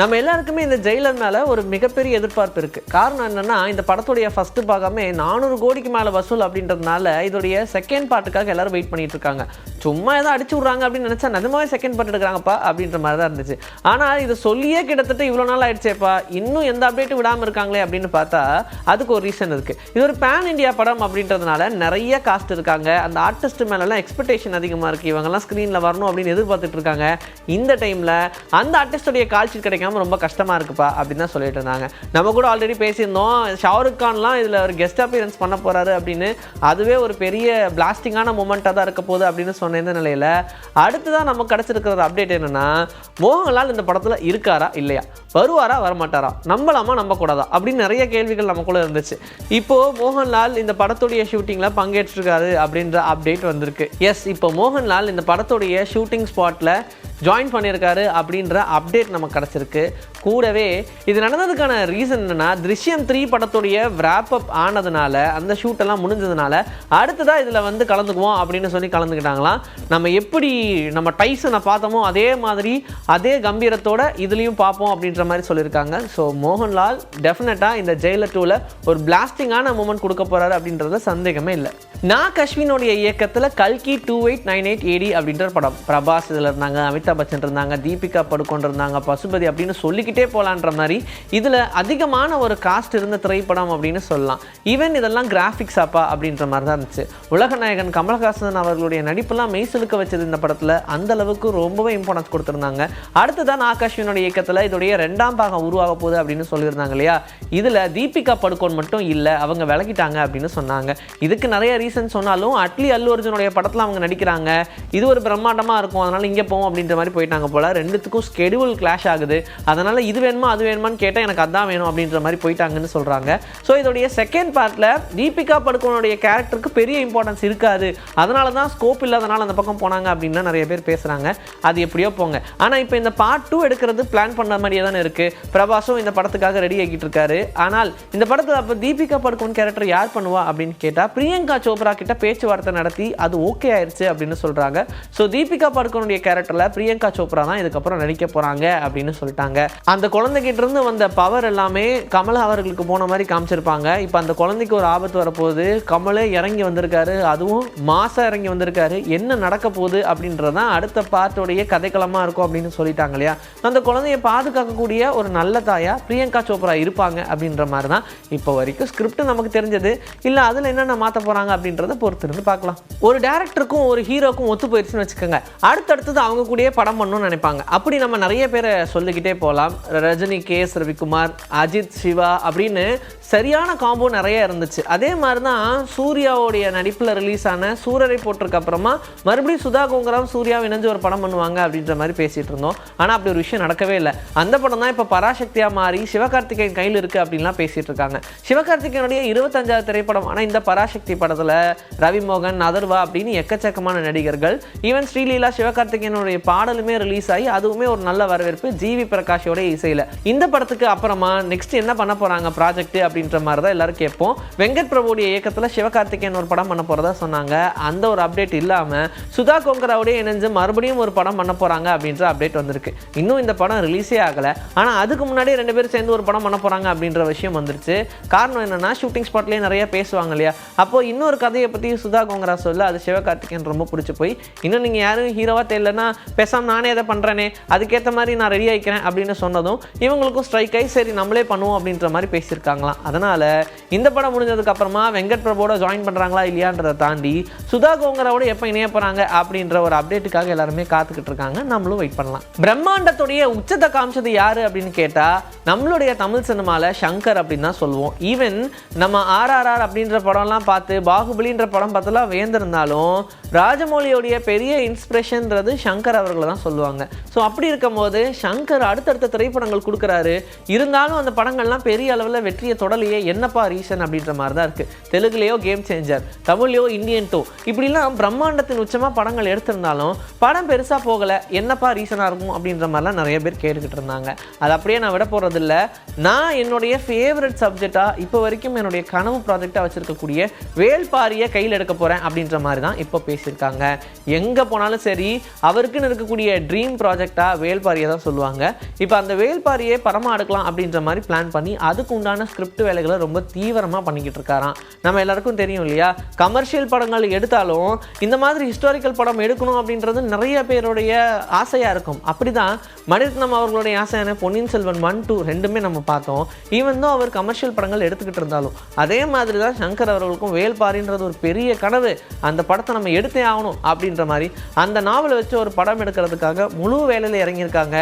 நம்ம எல்லாருக்குமே இந்த ஜெயிலர் மேலே ஒரு மிகப்பெரிய எதிர்பார்ப்பு இருக்குது காரணம் என்னென்னா இந்த படத்துடைய ஃபஸ்ட்டு பாகமே நானூறு கோடிக்கு மேலே வசூல் அப்படின்றதுனால இதோடைய செகண்ட் பார்ட்டுக்காக எல்லாரும் வெயிட் பண்ணிட்டு இருக்காங்க. சும்மா ஏதோ அடிச்சு விட்றாங்க அப்படின்னு நினச்சா நிஜமாவே செகண்ட் பார்ட் எடுக்கிறாங்கப்பா அப்படின்ற மாதிரி தான் இருந்துச்சு. ஆனால் இது சொல்லியே கிட்டத்தட்ட இவ்வளோ நாள் ஆயிடுச்சேப்பா. இன்னும் எந்த அப்டேட்டும் விடாமல் இருக்காங்களே அப்படின்னு பார்த்தா அதுக்கு ஒரு ரீசன் இருக்குது இது ஒரு பேன் இந்தியா படம் அப்படின்றதுனால நிறைய காஸ்ட் இருக்காங்க. அந்த ஆர்டிஸ்ட் மேலெலாம் எக்ஸ்பெக்டேஷன் அதிகமாக இருக்குது இவங்கெல்லாம் ஸ்க்ரீனில் வரணும் அப்படின்னு எதிர்பார்த்துட்டு இருக்காங்க. இந்த டைமில் அந்த ஆர்டிஸ்டோடைய கால்ஷீட் கிடைக்காம ரொம்ப கஷ்டமாக இருக்குப்பா அப்படின்னு தான் சொல்லிட்டு இருந்தாங்க. நம்ம கூட ஆல்ரெடி பேசியிருந்தோம். ஷாருக் கான்லாம் இதில் ஒரு கெஸ்ட் அப்பியரன்ஸ் பண்ண போகிறாரு அப்படின்னு. அதுவே ஒரு பெரிய பிளாஸ்டிங்கான மூமெண்ட்டாக தான் இருக்க போகுது அப்படின்னு சொன்ன இந்த நிலையில் அடுத்ததான் நமக்கு கிடச்சிருக்கிற ஒரு அப்டேட் என்னென்னா மோகன்லால் இந்த படத்தில் இருக்காரா? இல்லையா? வருவாரா? வரமாட்டாரா? நம்பலாமா? நம்பக்கூடாதா? அப்படின்னு நிறைய கேள்விகள் நமக்குள்ளே இருந்துச்சு. இப்போ மோகன்லால் இந்த படத்துடைய ஷூட்டிங்கில் பங்கேற்றிருக்காரு அப்படின்ற அப்டேட் வந்திருக்கு. எஸ் இப்போ மோகன்லால் இந்த படத்துடைய ஷூட்டிங் ஸ்பாட்டில் ஜாயின் பண்ணியிருக்காரு அப்படின்ற அப்டேட் நமக்கு கிடச்சிருக்கு. கூடவே இது நடந்ததுக்கான ரீசன் என்னென்னா திருஷ்யம் த்ரீ படத்துடைய ரேப் அப் ஆனதுனால அந்த ஷூட்டெல்லாம் முடிஞ்சதுனால அடுத்ததாக இதில் வந்து கலந்துக்குவோம் அப்படின்னு சொல்லி கலந்துக்கிட்டாங்களாம். நம்ம எப்படி நம்ம டைசனை பார்த்தோமோ அதே மாதிரி அதே கம்பீரத்தோட இதுலேயும் பார்ப்போம் அப்படின்ற மாதிரி சொல்லியிருக்காங்க. ஸோ மோகன்லால் டெஃபினட்டாக இந்த ஜெயிலர் டூவில் ஒரு பிளாஸ்டிங்கான மூமெண்ட் கொடுக்க போகிறாரு அப்படின்றத சந்தேகமே இல்லை. நான் கஷ்வினுடைய இயக்கத்தில் கல்கி two eight nine eight AD அப்படின்ற படம். பிரபாஸ் இதில் இருந்தாங்க அமிதாப் அமிதாப் பச்சன் இருந்தாங்க தீபிகா படுகோன் இருந்தாங்க பசுபதி அப்படின்னு சொல்லிக்கிட்டே போகலான்ற மாதிரி இதில் அதிகமான ஒரு காஸ்ட் இருந்த திரைப்படம் அப்படின்னு சொல்லலாம். ஈவன் இதெல்லாம் கிராஃபிக்ஸ் அப்பா அப்படின்ற மாதிரி தான் இருந்துச்சு. உலகநாயகன் கமல்ஹாசன் அவர்களுடைய நடிப்பெல்லாம் மெய்சிலுக்க வச்சது இந்த படத்தில் அந்த அளவுக்கு ரொம்பவே இம்பார்ட்டன்ஸ் கொடுத்துருந்தாங்க. அடுத்ததான் ஆகாஷ்வினுடைய இயக்கத்தில் இதோடைய ரெண்டாம் பாகம் உருவாக போகுது அப்படின்னு சொல்லியிருந்தாங்க இல்லையா? இதில் தீபிகா படுகோன் மட்டும் இல்லை அவங்க விலகிட்டாங்க அப்படின்னு சொன்னாங்க. இதுக்கு நிறைய ரீசன் சொன்னாலும் அட்லி அல்லு அர்ஜுனுடைய படத்தில் அவங்க நடிக்கிறாங்க. இது ஒரு பிரம்மாண்டமாக இருக்கும் அதனால் இங்கே போவோம் அப்படின்ற மாதிரி போயிட்டாங்க போல். ரெண்டுத்துக்கும் ஸ்கெடியூல் கிளாஷ் ஆகுது. அதனால் இது வேணுமா அது வேணுமான்னு கேட்டால் எனக்கு அதான் வேணும் அப்படின்ற மாதிரி போயிட்டாங்கன்னு சொல்கிறாங்க ஸோ இதோடைய செகண்ட் பார்ட்டில் தீபிகா படுகோனுடைய கேரக்டருக்கு பெரிய இம்பார்ட்டன்ஸ் இருக்காது. அதனால தான் ஸ்கோப் இல்லாதனால அந்த பக்கம் போனாங்க அப்படின்னு நிறைய பேர் பேசுகிறாங்க அது எப்படியோ போங்க. ஆனால் இப்போ இந்த பார்ட் டூ எடுக்கிறது பிளான் பண்ண மாதிரியே தானே இருக்குது பிரபாஸும் இந்த படத்துக்காக ரெடி ஆகிட்டு இருக்காரு. ஆனால் இந்த படத்தில் அப்போ தீபிகா படுகோன் கேரக்டர் யார் பண்ணுவா அப்படின்னு கேட்டால் பிரியங்கா சோப்ரா கிட்ட பேச்சுவார்த்தை நடத்தி அது ஓகே ஆயிருச்சு அப்படின்னு சொல்கிறாங்க ஸோ தீபிகா படுகோனுடைய கேரக்டரில் பிரியங்கா சோப்ரா தான் இதுக்கப்புறம் நடிக்க போகிறாங்க அப்படின்னு சொல்லிட்டாங்க. அந்த குழந்தைகிட்ட இருந்து வந்த பவர் எல்லாமே கமலா அவர்களுக்கு போன மாதிரி காமிச்சிருப்பாங்க. இப்போ அந்த குழந்தைக்கு ஒரு ஆபத்து வரப்போகுது. கமலே இறங்கி வந்திருக்காரு. அதுவும் மாசா இறங்கி வந்திருக்காரு. என்ன நடக்க போகுது அப்படின்றதான் அடுத்த பார்ட்டோடைய கதைக்களமாக இருக்கும் அப்படின்னு சொல்லிட்டாங்க இல்லையா? அந்த குழந்தைய பாதுகாக்கக்கூடிய ஒரு நல்ல தாயா பிரியங்கா சோப்ரா இருப்பாங்க அப்படின்ற மாதிரி தான் இப்போ வரைக்கும் ஸ்கிரிப்ட் நமக்கு தெரிஞ்சது. இல்லை அதில் என்னென்ன மாற்ற போகிறாங்க அப்படின்றத பொறுத்து இருந்து பார்க்கலாம். ஒரு டேரக்டருக்கும் ஒரு ஹீரோக்கும் ஒத்து போயிடுச்சுன்னு வச்சுக்கோங்க. அடுத்தடுத்தது அவங்க கூடயே படம் பண்ணணும்னு நினைப்பாங்க. அப்படி நம்ம நிறைய பேரை சொல்லிக்கிட்டே போகலாம். ரஜினி கே. எஸ். ரவிக்குமார் அஜித் சிவா அப்படின்னு சரியான காம்போ நிறைய இருந்துச்சு. அதே மாதிரி தான் சூர்யாவுடைய நடிப்பில் ரிலீஸ் ஆன சூரரை போட்டிருக்க அப்புறமா மறுபடியும் சுதா கோங்கராம் சூர்யா இணைஞ்சு ஒரு படம் பண்ணுவாங்க அப்படின்ற மாதிரி பேசிகிட்டு இருந்தோம். ஆனால் அப்படி ஒரு விஷயம் நடக்கவே இல்லை. அந்த படம் தான் இப்போ பராசக்தியாக மாறி சிவகார்த்திகேயன் கையில் இருக்குது அப்படின்லாம் பேசிகிட்டு இருக்காங்க. சிவகார்த்திகேயனுடைய இருபத்தஞ்சாவது திரைப்படம் ஆனால் இந்த பராசக்தி படத்தில் ரவி மோகன் அதர்வா அப்படின்னு எக்கச்சக்கமான நடிகர்கள். ஈவன் ஸ்ரீலீலா சிவகார்த்திகேயனுடைய பாடலுமே ரிலீஸ் ஆகி அதுவுமே ஒரு நல்ல வரவேற்பு ஜிவி பிரகாஷோட இசையில். இந்த படத்துக்கு அப்புறமா நெக்ஸ்ட் என்ன பண்ண போகிறாங்க ப்ராஜெக்ட் அப்படின்ற மாதிரி தான் எல்லாரும் கேட்போம். வெங்கட் பிரபுடைய இயக்கத்தில் சிவகார்த்திகேயன் ஒரு படம் பண்ண போகிறதா சொன்னாங்க. அந்த ஒரு அப்டேட் இல்லாமல் சுதா கோங்கராவோடய இணைஞ்சு மறுபடியும் ஒரு படம் பண்ண போகிறாங்க அப்படின்ற அப்டேட் வந்திருக்கு. இன்னும் இந்த படம் ரிலீஸே ஆகலை. ஆனால் அதுக்கு முன்னாடியே ரெண்டு பேரும் சேர்ந்து ஒரு படம் பண்ண போகிறாங்க அப்படின்ற விஷயம் வந்துருச்சு. காரணம் என்னன்னா ஷூட்டிங் ஸ்பாட்லேயே நிறைய பேசுவாங்க இல்லையா? அப்போ இன்னொரு கதையை பற்றி சுதா கோங்கரா சொல்ல அது சிவகார்த்திகேயன் ரொம்ப பிடிச்சி போய் இன்னும் நீங்கள் யாரும் ஹீரோவாக தெரியலன்னா பேசாமல் நானே அதை பண்ணுறேனே அதுக்கேற்ற மாதிரி நான் ரெடி ஆகிக்கிறேன் அப்படின்னு சொன்னதும் இவங்களுக்கும் ஸ்ட்ரைக் ஆகி சரி நம்மளே பண்ணுவோம் அப்படின்ற மாதிரி பேசியிருக்காங்களாம். அதனால் இந்த படம் முடிஞ்சதுக்கு அப்புறமா வெங்கட் பிரபோட ஜாயின் பண்ணுறாங்களா இல்லையான்றதை தாண்டி சுதா கோங்கராவோட எப்போ இணைய போகிறாங்க அப்படின்ற ஒரு அப்டேட்டுக்காக எல்லாருமே காத்துக்கிட்டு இருக்காங்க. நம்மளும் வெயிட் பண்ணலாம். பிரம்மாண்டத்துடைய உச்சத்தை காமிச்சது யாரு அப்படின்னு கேட்டால் நம்மளுடைய தமிழ் சினிமாவில் சங்கர் அப்படின்னு தான் சொல்லுவோம். ஈவன் நம்ம ஆர்ஆர்ஆர் அப்படின்ற படம்லாம் பார்த்து பாகுபலின்ற படம் பார்த்துலாம் வேந்திருந்தாலும் ராஜமௌலியோடைய பெரிய இன்ஸ்பிரேஷன்ன்றது சங்கர் அவர்கள் தான் சொல்லுவாங்க. ஸோ அப்படி இருக்கும்போது சங்கர் அடுத்தடுத்த திரைப்படங்கள் கொடுக்குறாரு. இருந்தாலும் அந்த படங்கள்லாம் பெரிய அளவில் வெற்றியை தொடலையே என்னப்பா ரீசன் அப்படின்ற மாதிரி தான் இருக்குது தெலுங்குலேயோ கேம் சேஞ்சர் தமிழ்லையோ இந்தியன் டூ இப்படிலாம் பிரம்மாண்டத்தின் உச்சமாக படங்கள் எடுத்திருந்தாலும் படம் பெருசாக போகலை என்னப்பா ரீசனாக இருக்கும் அப்படின்ற மாதிரிலாம் நிறைய பேர் கேட்டுக்கிட்டு இருந்தாங்க. அது அப்படியே நான் விட போகிறதில்ல நான் என்னுடைய ஃபேவரட் சப்ஜெக்டாக இப்போ வரைக்கும் என்னுடைய கனவு ப்ராஜெக்டாக வச்சுருக்கக்கூடிய வேல்பாரியை கையில் எடுக்க போகிறேன் அப்படின்ற மாதிரி தான் இப்போ பேசி பேசியிருக்காங்க. எங்கே போனாலும் சரி அவருக்குன்னு இருக்கக்கூடிய ட்ரீம் ப்ராஜெக்டாக வேல்பாரியை தான் சொல்லுவாங்க. இப்போ அந்த வேல்பாரியை படமாக எடுக்கலாம் அப்படின்ற மாதிரி பிளான் பண்ணி அதுக்கு உண்டான ஸ்கிரிப்ட் வேலைகளை ரொம்ப தீவிரமாக பண்ணிக்கிட்டு இருக்காராம். நம்ம எல்லாருக்கும் தெரியும் இல்லையா? கமர்ஷியல் படங்கள் எடுத்தாலும் இந்த மாதிரி ஹிஸ்டாரிக்கல் படம் எடுக்கணும் அப்படின்றது நிறைய பேருடைய ஆசையாக இருக்கும். அப்படி தான் மணிரத்னம் அவர்களுடைய ஆசையான பொன்னியின் செல்வன் ஒன் டூ ரெண்டுமே நம்ம பார்த்தோம். ஈவன் தான் அவர் கமர்ஷியல் படங்கள் எடுத்துக்கிட்டு இருந்தாலும் அதே மாதிரி தான் சங்கர் அவர்களுக்கும் வேல்பாரின்றது ஒரு பெரிய கனவு. அந்த படத்தை நம்ம எடுத்தே ஆகணும் அப்படின்ற மாதிரி அந்த நாவலை வச்சு ஒரு படம் எடுக்க இருக்கிறதுக்காக முழு வேலையில் இறங்கியிருக்காங்க.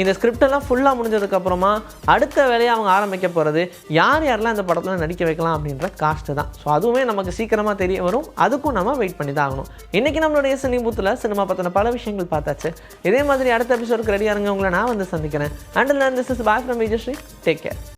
இந்த ஸ்கிரிப்ட் எல்லாம் ஃபுல்லாக முடிஞ்சதுக்கப்புறமா அடுத்த வேலையை அவங்க ஆரம்பிக்க போகிறது யார் யாரெல்லாம் இந்த படத்தில் நடிக்க வைக்கலாம் அப்படின்ற காஸ்ட்டு தான். ஸோ அதுவுமே நமக்கு சீக்கிரமாக தெரிய வரும். அதுக்கும் நம்ம வெயிட் பண்ணி தான் ஆகணும். இன்றைக்கி நம்மளுடைய சினி பூத்தில் சினிமா பற்றின பல விஷயங்கள் பார்த்தாச்சு. இதே மாதிரி அடுத்த எபிசோடுக்கு ரெடியாக இருங்க உங்களை நான் வந்து சந்திக்கிறேன். And this is bye from Vijayasri take care